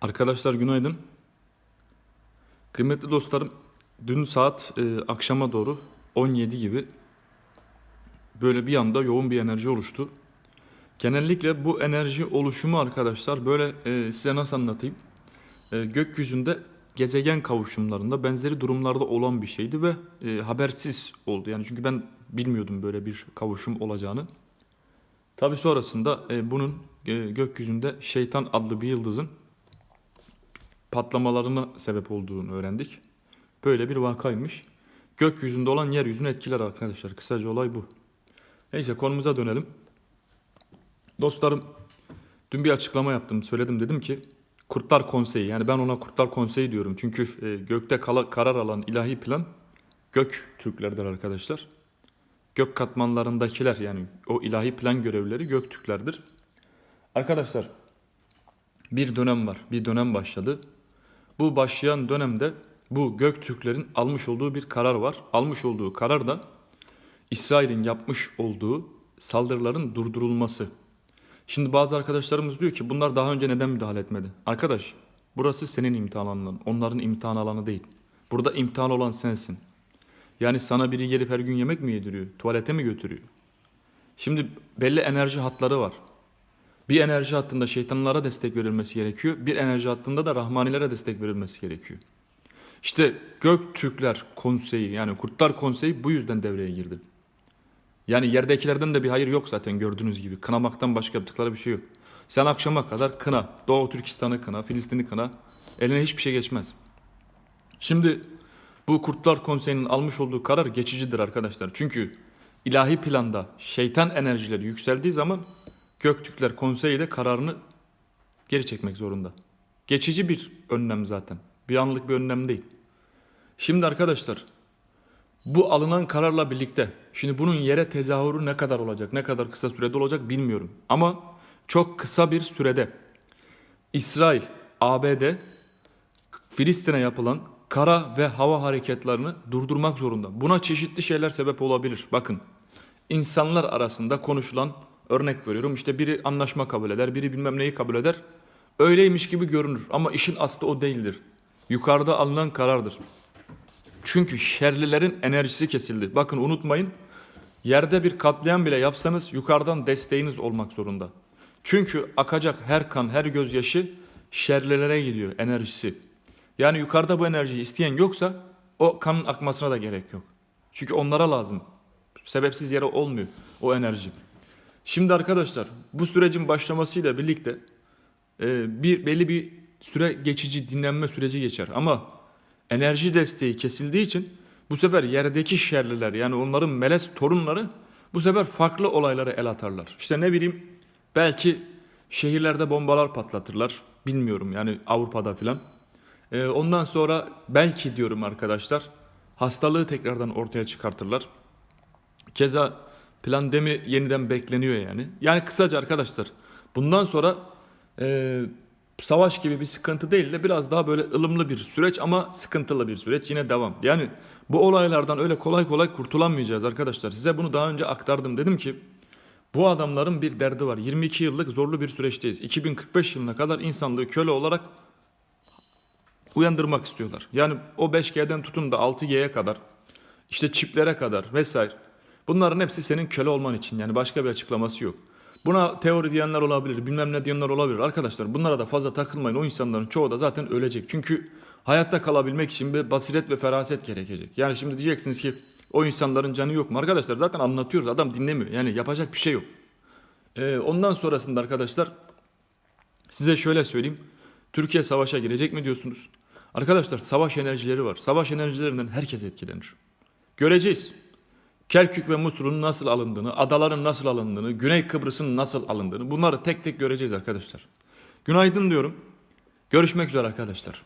Arkadaşlar günaydın. Kıymetli dostlarım, dün saat e, akşama doğru 17 gibi böyle bir anda yoğun bir enerji oluştu. Genellikle bu enerji oluşumu arkadaşlar böyle e, size nasıl anlatayım? E, gökyüzünde gezegen kavuşumlarında benzeri durumlarda olan bir şeydi ve e, habersiz oldu. Yani çünkü ben bilmiyordum böyle bir kavuşum olacağını. Tabi sonrasında e, bunun e, gökyüzünde şeytan adlı bir yıldızın patlamalarına sebep olduğunu öğrendik. Böyle bir vakaymış. Gökyüzünde olan yeryüzünü etkiler arkadaşlar. Kısaca olay bu. Neyse konumuza dönelim. Dostlarım dün bir açıklama yaptım. Söyledim dedim ki Kurtlar Konseyi yani ben ona Kurtlar Konseyi diyorum. Çünkü e, gökte kala- karar alan ilahi plan gök Türklerdir arkadaşlar. Gök katmanlarındakiler yani o ilahi plan görevlileri gök Türklerdir. Arkadaşlar bir dönem var. Bir dönem başladı. Bu başlayan dönemde bu Göktürklerin almış olduğu bir karar var. Almış olduğu karar da İsrail'in yapmış olduğu saldırıların durdurulması. Şimdi bazı arkadaşlarımız diyor ki bunlar daha önce neden müdahale etmedi? Arkadaş burası senin imtihan alanın, onların imtihan alanı değil. Burada imtihan olan sensin. Yani sana biri gelip her gün yemek mi yediriyor? Tuvalete mi götürüyor? Şimdi belli enerji hatları var. Bir enerji hattında şeytanlara destek verilmesi gerekiyor. Bir enerji hattında da rahmanilere destek verilmesi gerekiyor. İşte Göktürkler Konseyi yani Kurtlar Konseyi bu yüzden devreye girdi. Yani yerdekilerden de bir hayır yok zaten gördüğünüz gibi. Kınamaktan başka yaptıkları bir şey yok. Sen akşama kadar kına, Doğu Türkistan'ı kına, Filistin'i kına. Eline hiçbir şey geçmez. Şimdi bu Kurtlar Konseyi'nin almış olduğu karar geçicidir arkadaşlar. Çünkü ilahi planda şeytan enerjileri yükseldiği zaman Göktürkler Konseyi de kararını geri çekmek zorunda. Geçici bir önlem zaten. Bir anlık bir önlem değil. Şimdi arkadaşlar bu alınan kararla birlikte şimdi bunun yere tezahürü ne kadar olacak, ne kadar kısa sürede olacak bilmiyorum. Ama çok kısa bir sürede İsrail, ABD Filistin'e yapılan kara ve hava hareketlerini durdurmak zorunda. Buna çeşitli şeyler sebep olabilir. Bakın insanlar arasında konuşulan örnek veriyorum işte biri anlaşma kabul eder, biri bilmem neyi kabul eder. Öyleymiş gibi görünür ama işin aslı o değildir. Yukarıda alınan karardır. Çünkü şerlilerin enerjisi kesildi. Bakın unutmayın yerde bir katliam bile yapsanız yukarıdan desteğiniz olmak zorunda. Çünkü akacak her kan, her gözyaşı şerlilere gidiyor enerjisi. Yani yukarıda bu enerjiyi isteyen yoksa o kanın akmasına da gerek yok. Çünkü onlara lazım. Sebepsiz yere olmuyor o enerji. Şimdi arkadaşlar bu sürecin başlamasıyla birlikte e, bir belli bir süre geçici dinlenme süreci geçer. Ama enerji desteği kesildiği için bu sefer yerdeki şerliler yani onların melez torunları bu sefer farklı olaylara el atarlar. İşte ne bileyim belki şehirlerde bombalar patlatırlar. Bilmiyorum yani Avrupa'da filan. Ee, ondan sonra belki diyorum arkadaşlar hastalığı tekrardan ortaya çıkartırlar. Keza plandemi yeniden bekleniyor yani. Yani kısaca arkadaşlar bundan sonra e, savaş gibi bir sıkıntı değil de biraz daha böyle ılımlı bir süreç ama sıkıntılı bir süreç yine devam. Yani bu olaylardan öyle kolay kolay kurtulamayacağız arkadaşlar. Size bunu daha önce aktardım. Dedim ki bu adamların bir derdi var. 22 yıllık zorlu bir süreçteyiz. 2045 yılına kadar insanlığı köle olarak uyandırmak istiyorlar. Yani o 5G'den tutun da 6G'ye kadar işte çiplere kadar vesaire. Bunların hepsi senin köle olman için yani başka bir açıklaması yok. Buna teori diyenler olabilir, bilmem ne diyenler olabilir. Arkadaşlar bunlara da fazla takılmayın. O insanların çoğu da zaten ölecek. Çünkü hayatta kalabilmek için bir basiret ve feraset gerekecek. Yani şimdi diyeceksiniz ki o insanların canı yok mu? Arkadaşlar zaten anlatıyoruz. Adam dinlemiyor. Yani yapacak bir şey yok. Ee, ondan sonrasında arkadaşlar size şöyle söyleyeyim. Türkiye savaşa girecek mi diyorsunuz? Arkadaşlar savaş enerjileri var. Savaş enerjilerinden herkes etkilenir. Göreceğiz. Kerkük ve Musul'un nasıl alındığını, adaların nasıl alındığını, Güney Kıbrıs'ın nasıl alındığını bunları tek tek göreceğiz arkadaşlar. Günaydın diyorum. Görüşmek üzere arkadaşlar.